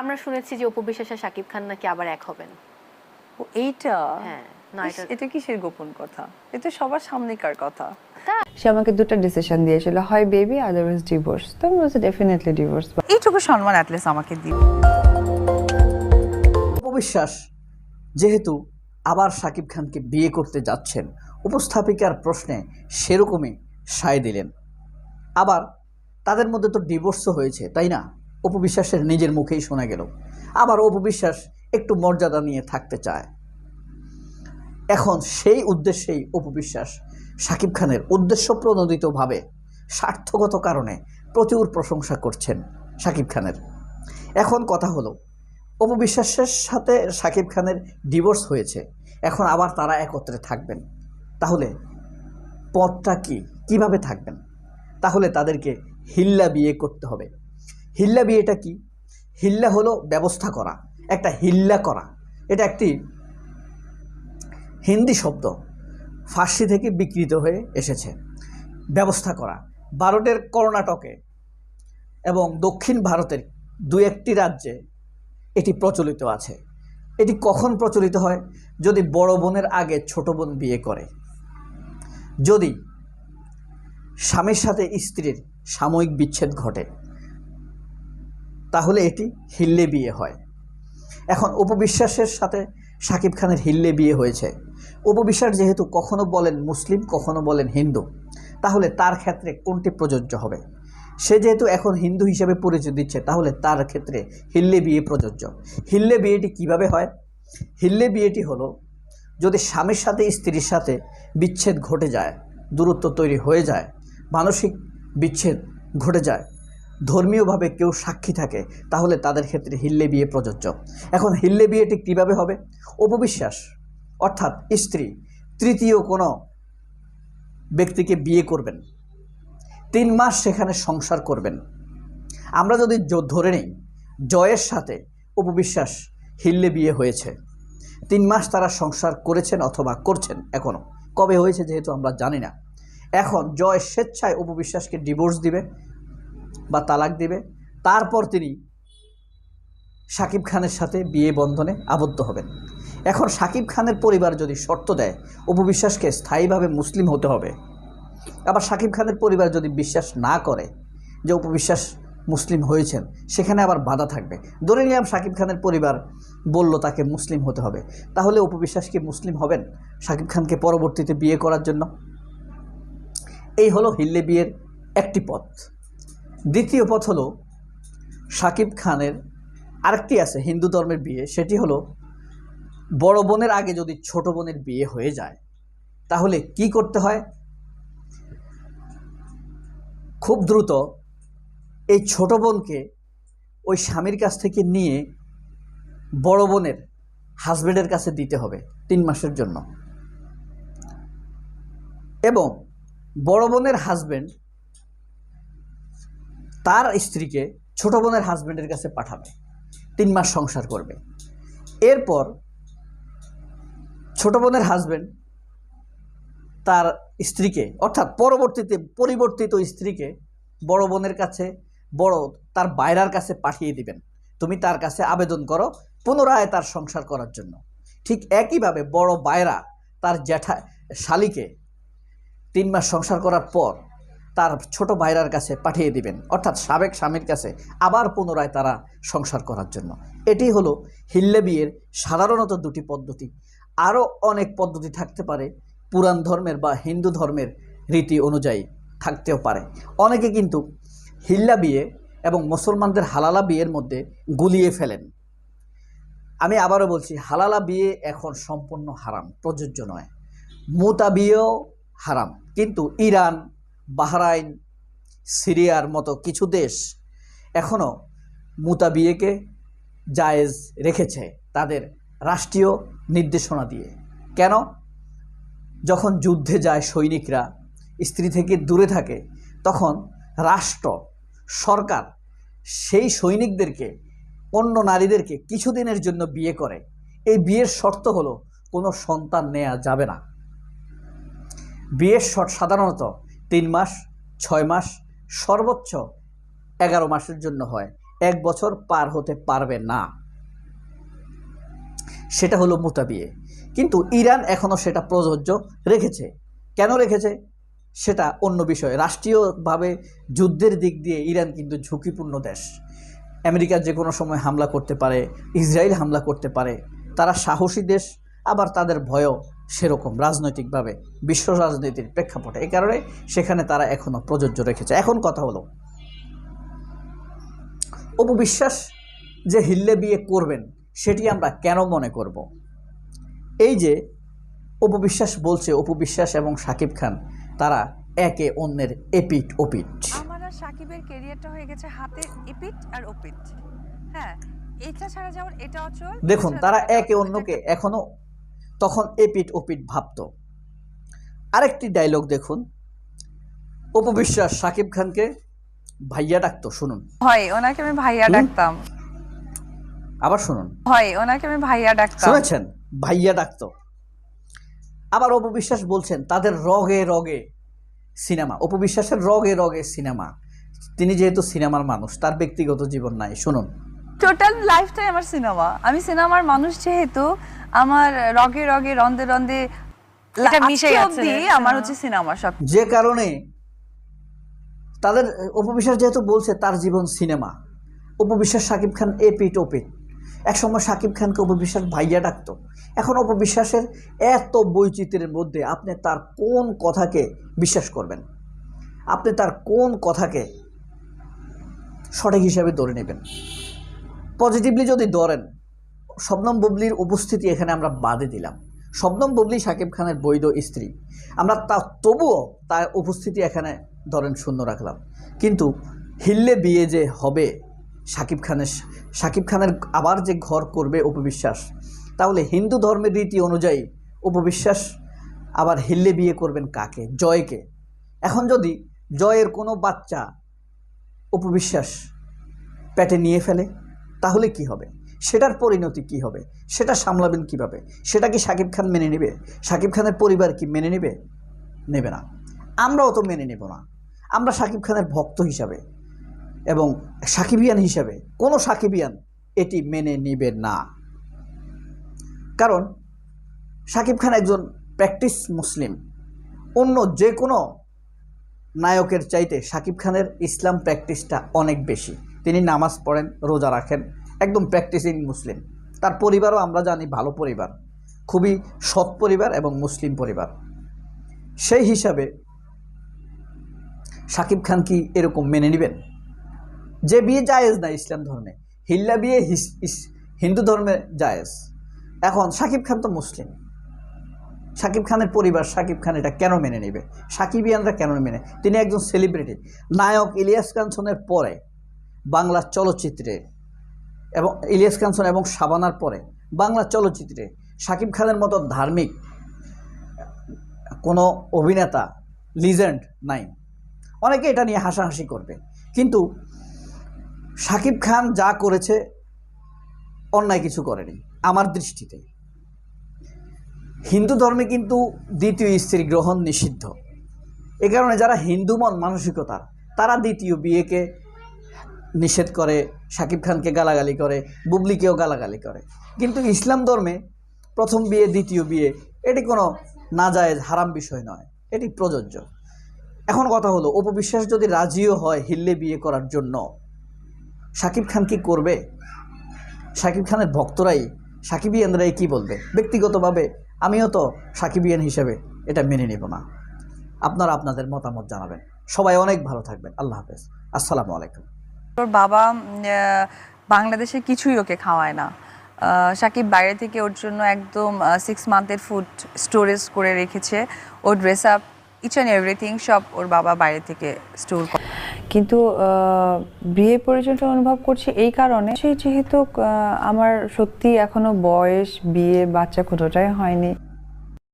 আমরা শুনেছি যে অপু বিশ্বাস আর শাকিব খান নাকি আবার এক হবেন। ও, এইটা? হ্যাঁ না এটা কিসের গোপন কথা? এটা সবার সামনেকার কথা। সে আমাকে দুটো ডিসিশন দিয়েছিল হয় বেবি আদারওয়াইজ ডিভোর্স তো আমি বলছি ডেফিনেটলি ডিভোর্স এইটুকু সম্মান অ্যাটলিস্ট আমাকে দিন উপবিশ্বাস যেহেতু আবার শাকিব খানকে বিয়ে করতে যাচ্ছেন উপস্থাপিকার প্রশ্নে সেরকমই সায় দিলেন। আবার তাদের মধ্যে তো ডিভোর্সও হয়েছে তাই না? উপবিশ্বাসের নিজের মুখেই শোনা গেল। আবার অপবিশ্বাস একটু মর্যাদা নিয়ে থাকতে চায়। এখন সেই উদ্দেশ্যেই অপবিশ্বাস শাকিব খানের উদ্দেশ্য প্রণোদিতভাবে স্বার্থগত কারণে প্রচুর প্রশংসা করছেন শাকিব খানের। এখন কথা হলো, অপবিশ্বাসের সাথে শাকিব খানের ডিভোর্স হয়েছে, এখন আবার তারা একত্রে থাকবেন। তাহলে পথটা কি? কীভাবে থাকবেন? তাহলে তাদেরকে হিল্লা বিয়ে করতে হবে। হিল্লা বিয়েটা কি? হিল্লা হলো ব্যবস্থা করা, একটা হিল্লা করা। এটা একটি হিন্দি শব্দ, ফার্সি থেকে বিকৃত হয়ে এসেছে। ব্যবস্থা করা, ভারতের কর্ণাটকে এবং দক্ষিণ ভারতের দু একটি রাজ্যে এটি প্রচলিত আছে। এটি কখন প্রচলিত হয়? যদি বড় বোনের আগে ছোট বোন বিয়ে করে। যদি স্বামীর সাথে স্ত্রীর সাময়িক বিচ্ছেদ ঘটে। তাহলে এটি হিল্লে বিয়ে হয়। এখন উপবিশ্বাসের সাথে শাকিব খানের হিল্লে বিয়ে হয়েছে। উপবিশ্বাস যেহেতু কখনো বলেন মুসলিম, কখনো বলেন হিন্দু, তাহলে তার ক্ষেত্রে কোনটি প্রযোজ্য হবে? সে যেহেতু এখন হিন্দু হিসেবে পরিচয় দিচ্ছে, তাহলে তার ক্ষেত্রে হিল্লে বিয়ে প্রযোজ্য। হিল্লে বিয়েটি কীভাবে হয়? হিল্লে বিয়েটি হলো, যদি স্বামীর সাথে, স্ত্রীর সাথে বিচ্ছেদ ঘটে যায়, দূরত্ব তৈরি হয়ে যায়, মানসিক বিচ্ছেদ ঘটে যায় ধর্মীয়ভাবে কেউ সাক্ষী থাকে, তাহলে তাদের ক্ষেত্রে হিল্লে বিয়ে প্রযোজ্য। এখন হিল্লে বিয়েটি কীভাবে হবে? অপবিশ্বাস, অর্থাৎ স্ত্রী, তৃতীয় কোনো ব্যক্তিকে বিয়ে করবেন। তিন মাস সেখানে সংসার করবেন। আমরা যদি ধরে নিই, জয়ের সাথে উপবিশ্বাস হিল্লে বিয়ে হয়েছে, তিন মাস তারা সংসার করেছেন অথবা করছেন এখনও কবে হয়েছে যেহেতু আমরা জানি না। এখন জয় স্বেচ্ছায় উপবিশ্বাসকে ডিভোর্স দিবে বা তালাক দেবে। তারপর তিনি সাকিব খানের সাথে বিয়ে বন্ধনে আবদ্ধ হবেন। এখন সাকিব খানের পরিবার যদি শর্ত দেয় উপবিশ্বাসকে স্থায়ীভাবে মুসলিম হতে হবে। আবার সাকিব খানের পরিবার যদি বিশ্বাস না করে যে উপবিশ্বাস মুসলিম হয়েছেন, সেখানে আবার বাধা থাকবে। ধরে নিলাম সাকিব খানের পরিবার বলল তাকে মুসলিম হতে হবে। তাহলে উপবিশ্বাস কি মুসলিম হবেন সাকিব খানকে পরবর্তীতে বিয়ে করার জন্য? এই হলো হিল্লে বিয়ের একটি পথ। দ্বিতীয় পথ হলো সাকিব খানের আরেকটি আছে হিন্দু ধর্মের বিয়ে, সেটি হলো বড় বোনের আগে যদি ছোট বোনের বিয়ে হয়ে যায়, তাহলে কি করতে হয়? খুব দ্রুত এই ছোট বোনকে ওই স্বামীর কাছ থেকে নিয়ে বড় বোনের হাজব্যান্ডের কাছে দিতে হবে তিন মাসের জন্য। এবং বড় বোনের হাজব্যান্ড তার স্ত্রীকে ছোট বোনের হাজব্যান্ডের কাছে পাঠাবে। তিন মাস সংসার করবে। এরপর ছোট বোনের হাজব্যান্ড তার স্ত্রীকে, অর্থাৎ পরবর্তীতে পরিবর্তিত স্ত্রীকে বড় বোনের কাছে, বড় তার বাইরার কাছে পাঠিয়ে দিবেন। তুমি তার কাছে আবেদন করো পুনরায় তার সংসার করার জন্য। ঠিক একইভাবে বড় বাইরা তার জ্যাঠা শালিকে তিন মাস সংসার করার পর তার ছোট ভাইরার কাছে পাঠিয়ে দিবেন। অর্থাৎ সাবেক স্বামীর কাছে আবার পুনরায় তারা সংসার করার জন্য। এটি হলো হিল্লে বিয়ের সাধারণত দুটি পদ্ধতি। আরও অনেক পদ্ধতি থাকতে পারে, পুরাণ ধর্মের বা হিন্দু ধর্মের রীতি অনুযায়ী থাকতেও পারে। অনেকে কিন্তু হিল্লা বিয়ে এবং মুসলমানদের হালালা বিয়ের মধ্যে গুলিয়ে ফেলেন। আমি আবারও বলছি, হালালা বিয়ে এখন সম্পূর্ণ হারাম, প্রযোজ্য নয়। মুতা বিয়েও হারাম, কিন্তু ইরান বাহরাইন, সিরিয়ার মতো কিছু দেশ এখনও মুতা বিয়েকে জায়েজ রেখেছে তাদের রাষ্ট্রীয় নির্দেশনা দিয়ে। কেন? যখন যুদ্ধে যায় সৈনিকরা, স্ত্রী থেকে দূরে থাকে, তখন রাষ্ট্র, সরকার সেই সৈনিকদেরকে, অন্য নারীদেরকে কিছুদিনের জন্য বিয়ে করে। এই বিয়ের শর্ত হলো কোনো সন্তান নেওয়া যাবে না। বিয়ের শর্ত সাধারণত তিন মাস, ছয় মাস, সর্বোচ্চ এগারো মাসের জন্য হয়। এক বছর পার হতে পারবে না। সেটা হলো মুতাবিয়ে। কিন্তু ইরান এখনও সেটা প্রযোজ্য রেখেছে। কেন রেখেছে? সেটা অন্য বিষয়। রাষ্ট্রীয়ভাবে যুদ্ধের দিক দিয়ে ইরান কিন্তু ঝুঁকিপূর্ণ দেশ। আমেরিকা যে কোনো সময় হামলা করতে পারে, ইসরায়েল হামলা করতে পারে, তারা সাহসী দেশ, আবার তাদের ভয়ও। সেরকম রাজনৈতিকভাবে বিশ্ব রাজনীতির প্রেক্ষাপটে। এই কারণে সেখানে তারা এখনও প্রযোজ্য রেখেছে। এখন কথা হলো অপবিশ্বাস যে হিল্লে বিয়ে করবেন সেটি আমরা কেন মনে করব? এই যে অপবিশ্বাস বলছে অপবিশ্বাস এবং সাকিব খান তারা একে অন্যের এপিট ওপিট আমার আর সাকিবের ক্যারিয়ারটা হয়ে গেছে হাতে ইপিট আর ওপিট হ্যাঁ এটা ছাড়া যেমন এটা অচল দেখুন তারা একে অন্যকে এখনও তখন এপিট ওপিট ভাবত। আরেকটি ডায়লগ দেখুন। অপবিশ্বাস সাকিব খানকে ভাইয়া ডাকতো শুনুন। হয় ওনাকে আমি ভাইয়া ডাকতাম। আবার শুনুন। হয় ওনাকে আমি ভাইয়া ডাকতাম। শুনেছেন? ভাইয়া ডাকতো। আবার অপবিশ্বাস বলছেন তাদের রগে রগে সিনেমা। অপবিশ্বাসের রগে রগে সিনেমা। তিনি যেহেতু সিনেমার মানুষ তার ব্যক্তিগত জীবন নাই। শুনুন। টোটাল লাইফটাই আমার সিনেমা। আমি সিনেমার মানুষ যেহেতু আমার রগে রগে রন্দে রন্দে মিশে গেছে। আমার হচ্ছে সিনেমা সব। যে কারণে তাদের অপবিশ্বাস যেহেতু বলছে তার জীবন সিনেমা অপবিশ্বাস সাকিব খান এপিট ওপিট একসময় সাকিব খানকে উপবিশ্বাস ভাইয়া ডাকতো। এখন অপবিশ্বাসের এত বৈচিত্র্যের মধ্যে আপনি তার কোন কথাকে বিশ্বাস করবেন? আপনি তার কোন কথাকে সঠিক হিসাবে ধরে নেবেন? পজিটিভলি যদি ধরেন শবনম বুবলির উপস্থিতি এখানে আমরা বাদে দিলাম। শবনম বুবলি সাকিব খানের বৈধ স্ত্রী। আমরা তা তবুও তার উপস্থিতি এখানে ধরেন শূন্য রাখলাম। কিন্তু হিল্লে বিয়ে যে হবে সাকিব খানের সাকিব খানের আবার যে ঘর করবে উপবিশ্বাস, তাহলে হিন্দু ধর্মের রীতি অনুযায়ী উপবিশ্বাস আবার হিল্লে বিয়ে করবেন কাকে? জয়কে। এখন যদি জয়ের কোনো বাচ্চা উপবিশ্বাস পেটে নিয়ে ফেলে, তাহলে কি হবে? সেটার পরিণতি কি হবে? সেটা সামলাবেন কীভাবে? সেটা কি সাকিব খান মেনে নেবে? সাকিব খানের পরিবার কি মেনে নেবে? নেবে না। আমরাও তো মেনে নেব না। আমরা সাকিব খানের ভক্ত হিসাবে এবং সাকিবিয়ান হিসাবে কোনো সাকিবিয়ান এটি মেনে নেবে না। কারণ সাকিব খান একজন প্র্যাকটিস মুসলিম। অন্য যে কোনো নায়কের চাইতে সাকিব খানের ইসলাম প্র্যাকটিসটা অনেক বেশি। তিনি নামাজ পড়েন, রোজা রাখেন একদম প্র্যাকটিসিং মুসলিম তার পরিবারও আমরা জানি ভালো পরিবার। খুবই সৎ পরিবার এবং মুসলিম পরিবার। সেই হিসাবে সাকিব খান কি এরকম মেনে নেবেন? যে বিয়ে জায়েজ না ইসলাম ধর্মে। হিল্লা বিয়ে হিন্দু ধর্মে জায়েজ। এখন সাকিব খান তো মুসলিম। সাকিব খানের পরিবার, সাকিব খান এটা কেন মেনে নেবে? সাকিবিয়ানরা কেন মেনে? তিনি একজন সেলিব্রিটি নায়ক ইলিয়াস কাঞ্চনের পরে বাংলা চলচ্চিত্রে এবং ইলিয়াস কাঞ্চন এবং সাবানার পরে বাংলা চলচ্চিত্রে সাকিব খানের মতো ধার্মিক কোনো অভিনেতা লিজেন্ড নাই। অনেকে এটা নিয়ে হাসাহাসি করবে। কিন্তু সাকিব খান যা করেছে, অন্যায় কিছু করেনি, আমার দৃষ্টিতে। হিন্দু ধর্মে কিন্তু দ্বিতীয় স্ত্রী গ্রহণ নিষিদ্ধ। এ কারণে যারা হিন্দু মন, মানসিকতার, তারা দ্বিতীয় বিয়েকে নিষেধ করে, সাকিব খানকে গালাগালি করে, বুবলিকেও গালাগালি করে। কিন্তু ইসলাম ধর্মে প্রথম বিয়ে, দ্বিতীয় বিয়ে, এটি কোনো নাজায়েজ, হারাম বিষয় নয়। এটি প্রযোজ্য। এখন কথা হলো, অপবিশ্বাস যদি রাজিও হয় হিল্লে বিয়ে করার জন্য, সাকিব খান কি করবে? সাকিব খানের ভক্তরাই, সাকিবিয়ানরাই কি বলবে? ব্যক্তিগতভাবে আমিও তো সাকিবিয়ান হিসেবে এটা মেনে নেব না। আপনারা আপনাদের মতামত জানাবেন। সবাই অনেক ভালো থাকবেন। আল্লাহ হাফেজ। আসসালামু আলাইকুম। ওর বাবা বাংলাদেশে কিছুই ওকে খাওয়ায় না। সাকিব বাইরে থেকে ওর জন্য একদম সিক্স মান্থের ফুড স্টোরেজ করে রেখেছে। ওর dress up each and everything সব ওর বাবা বাইরে থেকে স্টোর করে। কিন্তু বিয়ে পর্যন্ত অনুভব করছি এই কারণে। সে যেহেতু আমার সত্যি এখনও বয়স, বিয়ে, বাচ্চা কোনোটাই হয়নি।